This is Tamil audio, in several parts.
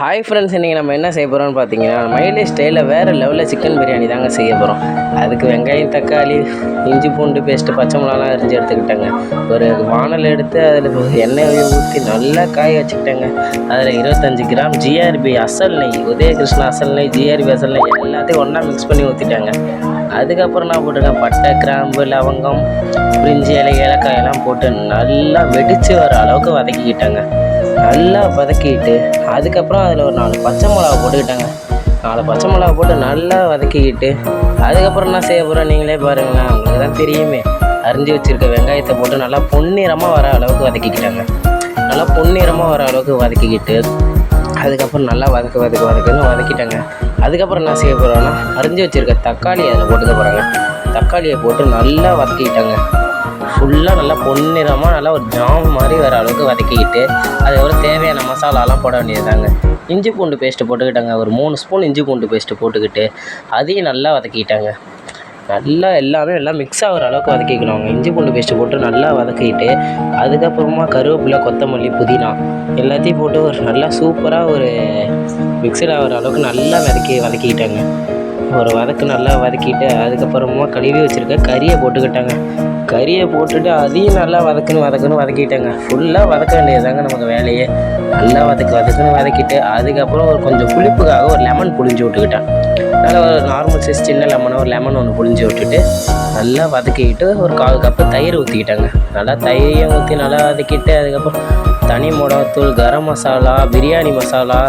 ஹாய் ஃப்ரெண்ட்ஸ் இன்றைக்கி நம்ம என்ன செய்ய போகிறோம்னு பார்த்தீங்கன்னா மயிலே ஸ்டைலில் வேறு லெவலில் சிக்கன் பிரியாணி தாங்க செய்ய போகிறோம் அதுக்கு வெங்காயம் தக்காளி இஞ்சி பூண்டு பேஸ்ட்டு பச்சை மிளகாலாம் அரிஞ்சு எடுத்துக்கிட்டேங்க. ஒரு வானல் எடுத்து அதில் எண்ணெயை ஊற்றி நல்லா காய வச்சுக்கிட்டேங்க. அதில் இருபத்தஞ்சி கிராம் ஜிஆர்பி அசல் நெய் உதயகிருஷ்ணா அசல் நெய் ஜிஆர்பி அசல் நெய் எல்லாத்தையும் ஒன்றா மிக்ஸ் பண்ணி ஊற்றிட்டாங்க அதுக்கப்புறம் நான் போட்டிருக்கேன் பட்டை கிராம்பு லவங்கம் பிரிஞ்சி இலை ஏலக்காயெல்லாம் போட்டு நல்லா வெடித்து வர அளவுக்கு வதக்கிக்கிட்டாங்க. நல்லா வதக்கிட்டு அதுக்கப்புறம் அதில் ஒரு நாலு பச்சை மிளகா போட்டுக்கிட்டாங்க. நாலு பச்சை மிளகா போட்டு நல்லா வதக்கிக்கிட்டு அதுக்கப்புறம் என்ன செய்ய போகிறோம் நீங்களே பாருங்களேன் உங்களுக்கு தான் தெரியுமே. அரிஞ்சு வச்சுருக்க வெங்காயத்தை போட்டு நல்லா பொன்னிறமாக வர அளவுக்கு வதக்கிக்கிட்டாங்க. நல்லா பொன்னிறமாக வர அளவுக்கு வதக்கிக்கிட்டு அதுக்கப்புறம் நல்லா வதக்க வதக்க வதக்குன்னு வதக்கிட்டாங்க. அதுக்கப்புறம் என்ன செய்ய போகிறோன்னா அரிஞ்சு வச்சுருக்க தக்காளி அதில் போட்டுக்க போகிறாங்க தக்காளியை போட்டு நல்லா வதக்கிக்கிட்டாங்க. ஃபுல்லாக நல்லா பொன்னிறமாக நல்லா ஒரு ஜாம் மாதிரி வர அளவுக்கு வதக்கிக்கிட்டு அதுக்கப்புறம் தேவையான மசாலாலாம் போட வேண்டியதுதாங்க. இஞ்சி பூண்டு பேஸ்ட்டு போட்டுக்கிட்டாங்க. ஒரு மூணு ஸ்பூன் இஞ்சி பூண்டு பேஸ்ட்டு போட்டுக்கிட்டு அதையும் நல்லா வதக்கிக்கிட்டாங்க. நல்லா எல்லாமே எல்லாம் மிக்ஸ் ஆகிற அளவுக்கு வதக்கிக்கணும் இஞ்சி பூண்டு பேஸ்ட்டு போட்டு நல்லா வதக்கிட்டு அதுக்கப்புறமா கருவேப்பிலை கொத்தமல்லி புதினா எல்லாத்தையும் போட்டு ஒரு நல்லா சூப்பராக ஒரு மிக்சர் ஆகிற அளவுக்கு நல்லா வதக்கி வதக்கிக்கிட்டாங்க. ஒரு வதக்கு நல்லா வதக்கிட்டு அதுக்கப்புறமா கழுவி வச்சுருக்க கறியை போட்டுக்கிட்டாங்க. கறியை போட்டுட்டு அதையும் நல்லா வதக்குன்னு வதக்குன்னு வதக்கிட்டேங்க. ஃபுல்லாக வதக்க வேண்டியதுதாங்க நமக்கு வேலையே. நல்லா வதக்கு வதக்குன்னு வதக்கிட்டு அதுக்கப்புறம் ஒரு கொஞ்சம் புளிப்புக்காக ஒரு லெமன் புளிஞ்சு விட்டுக்கிட்டேன். நல்லா ஒரு நார்மல் சைஸ் சின்ன லெமனை ஒரு லெமன் ஒன்று புளிஞ்சு விட்டுட்டு நல்லா வதக்கிக்கிட்டு ஒரு கால் கப்பு தயிர் ஊற்றிக்கிட்டாங்க நல்லா தயிரையும் ஊற்றி நல்லா வதக்கிட்டு அதுக்கப்புறம் தனி மிளகாத்தூள் கரம் மசாலா பிரியாணி மசாலா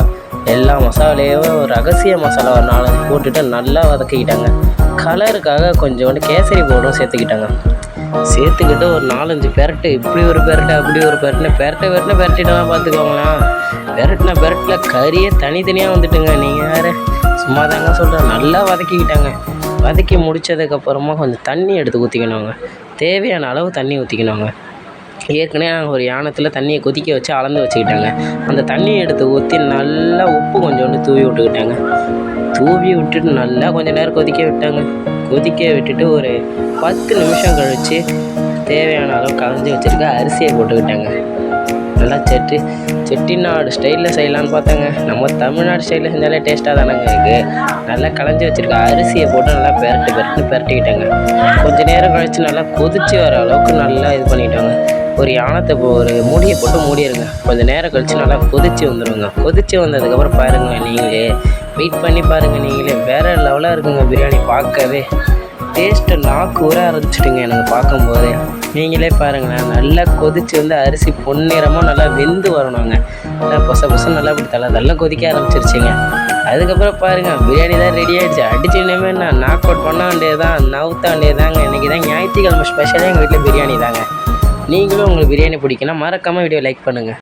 எல்லா மசாலையும் ரகசிய மசாலா ஒரு நாலு போட்டுட்டு நல்லா வதக்கிக்கிட்டாங்க. கலருக்காக கொஞ்சோண்டு கேசரி பவுடரும் சேர்த்துக்கிட்டாங்க. சேர்த்துக்கிட்டு ஒரு நாலஞ்சு பெரட்டு இப்படி ஒரு பெரட்டு அப்படி ஒரு பெரட்டுன்னு பெரட்டை பெரட்டை பெரட்டிட்டா பார்த்துக்கோங்களேன். பெரட்டின பெரட்டில் கறியே தனித்தனியாக வந்துட்டுங்க. நீங்கள் வேறு சும்மா தாங்க சொல்கிறேன் நல்லா வதக்கிக்கிட்டாங்க. வதக்கி முடித்ததுக்கப்புறமா கொஞ்சம் தண்ணி எடுத்து ஊற்றிக்கணுங்க தேவையான அளவு தண்ணி ஊற்றிக்கணுங்க ஏற்கனவே நாங்கள் ஒரு யானத்தில் தண்ணியை கொதிக்க வச்சு அளந்து வச்சுக்கிட்டாங்க. அந்த தண்ணியை எடுத்து ஊற்றி நல்லா உப்பு கொஞ்சோண்டு தூவி விட்டுக்கிட்டாங்க. தூவி விட்டுட்டு நல்லா கொஞ்சம் நேரம் கொதிக்க விட்டாங்க. கொதிக்க விட்டுட்டு ஒரு பத்து நிமிஷம் கழித்து தேவையான அளவு கலந்து வச்சுருக்க அரிசியை போட்டுக்கிட்டாங்க. நல்லா செட்டி செட்டிநாடு ஸ்டைலில் செய்யலான்னு பார்த்தாங்க. நம்ம தமிழ்நாடு ஸ்டைலில் செஞ்சாலே டேஸ்ட்டாக தானேங்க இருக்குது நல்லா கலைஞ்சி வச்சுருக்க அரிசியை போட்டு நல்லா பெரட்டு பெரட்டு பெரட்டிக்கிட்டாங்க. கொஞ்சம் நேரம் கழித்து நல்லா கொதித்து வர அளவுக்கு நல்லா இது பண்ணிட்டாங்க. ஒரு யானத்தை ஒரு மூடியை போட்டு மூடிடுங்க கொஞ்சம் நேரம் கழித்து நல்லா கொதித்து வந்துடுங்க கொதித்து வந்ததுக்கப்புறம் பாருங்கள் நீங்களே. வெயிட் பண்ணி பாருங்கள் நீங்களே. வேறு லெவலாக இருக்குங்க பிரியாணி பார்க்கவே. டேஸ்ட்டு நாக்கு ஊற ஆரம்பிச்சிட்டுங்க எனக்கு பார்க்கும்போதே. நீங்களே பாருங்களேன் நல்லா கொதித்து வந்து அரிசி பொன்னிறமாக நல்லா வெந்து வரணுங்க நல்லா பொச பொச நல்லா இப்படி தலை நல்லா கொதிக்க ஆரம்பிச்சிருச்சுங்க. அதுக்கப்புறம் பாருங்கள் பிரியாணி தான் ரெடி ஆகிடுச்சு அடிச்சு இனிமேல் நான் நாக் அவுட் பண்ண வேண்டியது தான் நவுத்த வேண்டியது தாங்க இன்றைக்கி தான் ஞாயிற்றுக்கிழமை ஸ்பெஷலாக எங்கள் வீட்டில் பிரியாணி தாங்க. நீங்களும் உங்களுக்கு பிரியாணி பிடிக்கணும் மறக்காமல் வீடியோ லைக் பண்ணுங்கள்